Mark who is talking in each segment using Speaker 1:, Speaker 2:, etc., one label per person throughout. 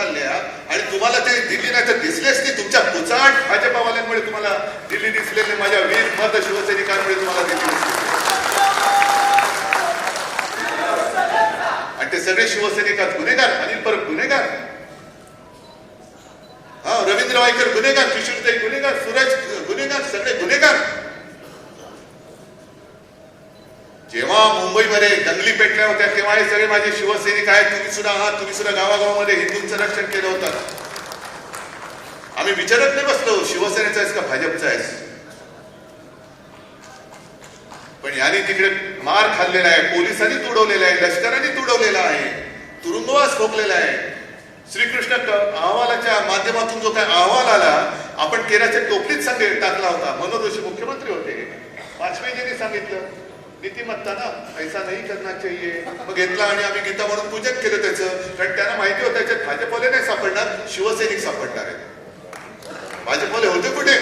Speaker 1: खाल्ल्या आणि तुम्हाला ते दिल्ली नाही तर दिसलेच नाही. तुमच्या कुचाट भाजपावाल्यांमुळे तुम्हाला दिल्ली दिसलेले माझ्या वीर मत शिवसैनिकांमुळे तुम्हाला दिल्ली आणि ते सगळे शिवसैनिकात गुन्हेगार अनिल परब गुन्हेगार. हा रवींद्र वायकर गुन्हेगार किशोरताई गुन्हेगार सूरज गुन्हेगार सगळे गुन्हेगार. जेव्हा मुंबईमध्ये दंगली पेटल्या होत्या तेव्हा हे सगळे माझे शिवसैनिक आहेत. तुम्ही सुद्धा आहात तुम्ही सुद्धा गावागावामध्ये हिंदूंचं रक्षण केलं होतं. आम्ही विचारत नाही बसलो शिवसेनेचा आहेस का भाजपचा आहेस? पण यांनी तिकडे मार खाल्लेला आहे पोलिसांनी तुडवलेला आहे लष्कराने तुडवलेला आहे तुरुंगवास ठोकलेला आहे. श्रीकृष्ण अहवालाच्या माध्यमातून जो काय अहवाल आला आपण केराच्या टोपलीत सांगेल टाकला होता. मनोज जोशी मुख्यमंत्री होते. वाजपेयीजींनी सांगितलं. नीतिमत्ता ना ऐसा नाही करना चाहिए. मग घेतला आणि आम्ही गीता म्हणून पूजन केलं त्याचं. कारण त्यांना माहिती होतं त्याच्यात भाजपवाले नाही सापडणार शिवसैनिक सापडणार आहेत. भाजपवाले होते कुठे?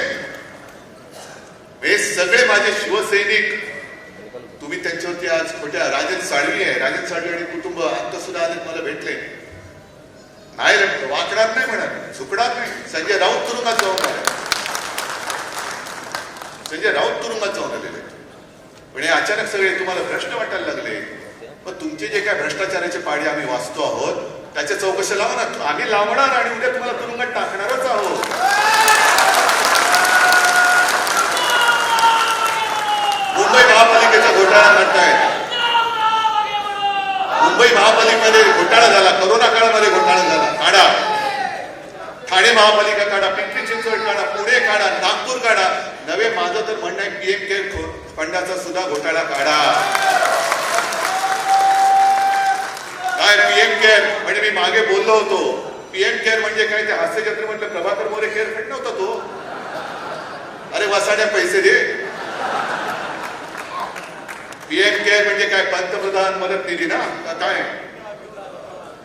Speaker 1: हे सगळे माझे शिवसैनिक. तुम्ही त्यांच्यावरती आज खोट्या राजन साळवी आहे. राजन साळवी आणि कुटुंब आता सुद्धा आज मला भेटले. नाही रे, वाकणार नाही म्हणा सुकणार नाही. संजय राऊत तुरुंगात जाऊन आले. संजय राऊत तुरुंगात जाऊन आलेले. म्हणजे अचानक सगळे तुम्हाला भ्रष्ट वाटायला लागले. पण तुमचे जे काय भ्रष्टाचाराचे पाडे आम्ही वाचतो आहोत त्याच्या चौकशी लावा ना आम्ही लावणार आणि उद्या तुम्हाला तुरुंगात टाकणारच आहोत. मुंबई महापालिकेचा घोटाळा करतायत. मुंबई महापालिकेमध्ये घोटाळा झाला. करोना काळामध्ये घोटाळा महापालिका काढा पिंपरी चिंचवड काढा पुणे काढा नागपूर काढा. नवे माझं तर म्हणणं आहे पीएम केअर फंडाचा सुद्धा घोटाळा काढा. काय पीएम केअर म्हणजे मी मागे बोललो होतो. पीएम केअर म्हणजे काय ते हास्य जत्रे म्हटलं प्रभाकर मोरे केअर फंड नव्हता तो. अरे वसाड्या पैसे दे. पीएम केअर म्हणजे काय पंतप्रधान मदत निधी ना? काय?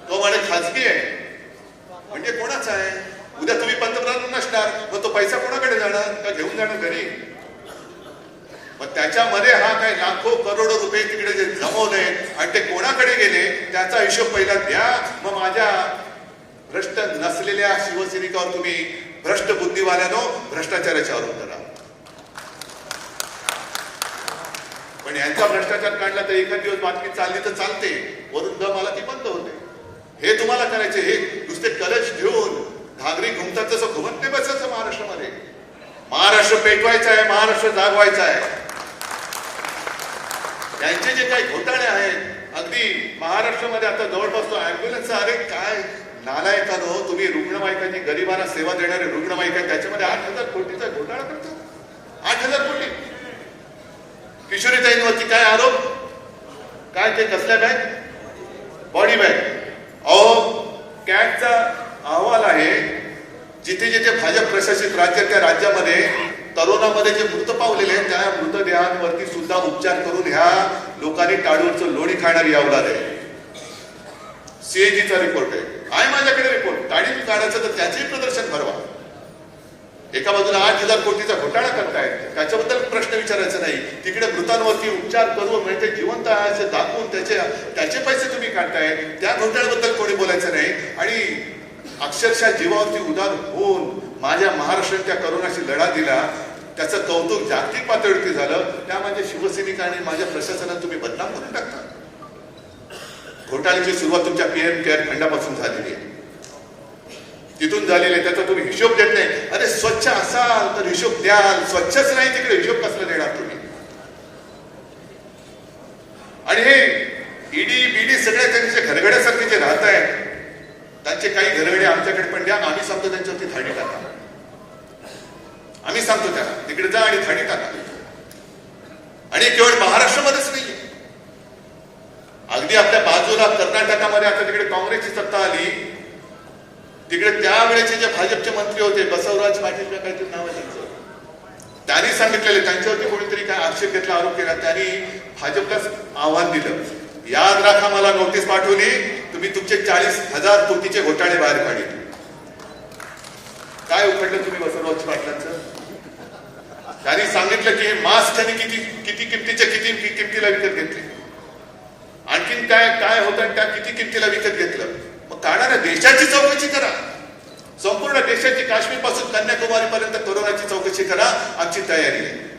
Speaker 1: तो म्हणे खाजगी आहे म्हणजे कोणाचा आहे उद्या तुम्ही पंतप्रधान नसणार मग तो पैसा कोणाकडे जाणार? का घेऊन जाणार घरी? मग त्याच्यामध्ये हा काय लाखो करोडो रुपये तिकडे जे जमवले आणि ते कोणाकडे गेले त्याचा हिशोब पहिला द्या. मग माझ्या भ्रष्ट नसलेल्या शिवसैनिकावर तुम्ही भ्रष्ट बुद्धिवाल्यानो भ्रष्टाचाराच्या आरोप करा पण यांचा भ्रष्टाचार काढला तर एखाद दिवस बातमी चालली तर चालते. वरून दम आला ती बंद होते. हे तुम्हाला करायचे हे नुसते कलश घेऊन घागरी घुमतात तसं घुमत नाही बसत. महाराष्ट्र पेटवायचा आहे महाराष्ट्र जागवायचा आहे. त्यांचे जे काही घोटाळे आहेत अगदी महाराष्ट्रामध्ये आता जवळपास तो अँब्युलन्स अरे काय नालायकानो तुम्ही रुग्णवाहिकांची गरिबांना सेवा देणारे रुग्णवाहिका त्याच्यामध्ये आठ हजार कोटीचा घोटाळा करतो. आठ हजार कोटी. किशोरीताईंवरती काय आरोप? काय ते कसल्या बॅग बॉडी बॅग अहो कॅटचा जे भाजप प्रशासित राज्य त्या राज्यामध्ये तरुणामध्ये जे मृत पावलेले आहेत त्या मृतदेहांवरती सुद्धा उपचार करून ह्या लोकांनी टाळूवरचं लोणी खाणारी अवलाद आहे. सीएजीचा रिपोर्ट आहे. आहे माझ्याकडे रिपोर्ट टाळी काढायचं तर त्याचेही प्रदर्शन भरवा. एका बाजूला आठ हजार कोटीचा घोटाळा करतायत. त्याच्याबद्दल प्रश्न विचारायचा नाही. तिकडे मृतांवरती उपचार करून म्हणजे जिवंत आहे दाखवून त्याचे त्याचे पैसे तुम्ही काढताय. त्या घोटाळ्याबद्दल कोणी बोलायचं नाही. आणि अक्षरशः जीवावरती उदार होऊन माझ्या महाराष्ट्राने त्या करोनाशी लढा दिला त्याचं कौतुक जागतिक पातळीवरती झालं त्या माझ्या शिवसैनिकांनी आणि माझ्या प्रशासनात तुम्ही बदनाम करून टाकता. घोटाळ्याची सुरुवात तुमच्या पीएम केअर फंडापासून झालेली आहे. तिथून झालेले त्याचा तुम्ही हिशोब देत नाही. अरे स्वच्छ असाल तर हिशोब द्याल. स्वच्छच नाही तिकडे हिशोब कसला देणार तुम्ही? आणि हे ईडी बीडी सगळे त्यांचे घरगड्यासारखे जे राहत आहेत त्यांचे काही घरगडे आमच्याकडे पण द्या आम्ही सांगतो त्यांच्यावरती थाळी टाका. आम्ही सांगतो त्याला तिकडे जा आणि थाळी टाका. आणि केवळ महाराष्ट्रामध्येच नाही अगदी आपल्या बाजूला कर्नाटकामध्ये आता तिकडे काँग्रेसची सत्ता आली तिकडे त्यावेळेचे जे भाजपचे मंत्री होते बसवराज पाटील काहीतरी नाव आहे त्यांचं. त्यांनी सांगितलेले त्यांच्यावरती कोणीतरी काय आक्षेप घेतला आरोप केला त्यांनी भाजपलाच आव्हान दिलं. याद राखा मला नोटीस पाठवली तुम्ही तुमचे चाळीस हजार कोटीचे घोटाळे बाहेर काढले. काय उघडलं तुम्ही वसंतराव पाटलांचं? त्यांनी सांगितलं की हे मास्क त्यांनी किती किती किमतीचे किती किमतीला विकत घेतले? आणखीन काय काय होतं आणि त्या किती किमतीला विकत घेतलं? मग काढा देशाची चौकशी करा. संपूर्ण देशाची काश्मीरपासून कन्याकुमारी पर्यंत कोरोनाची चौकशी करा आमची तयारी आहे.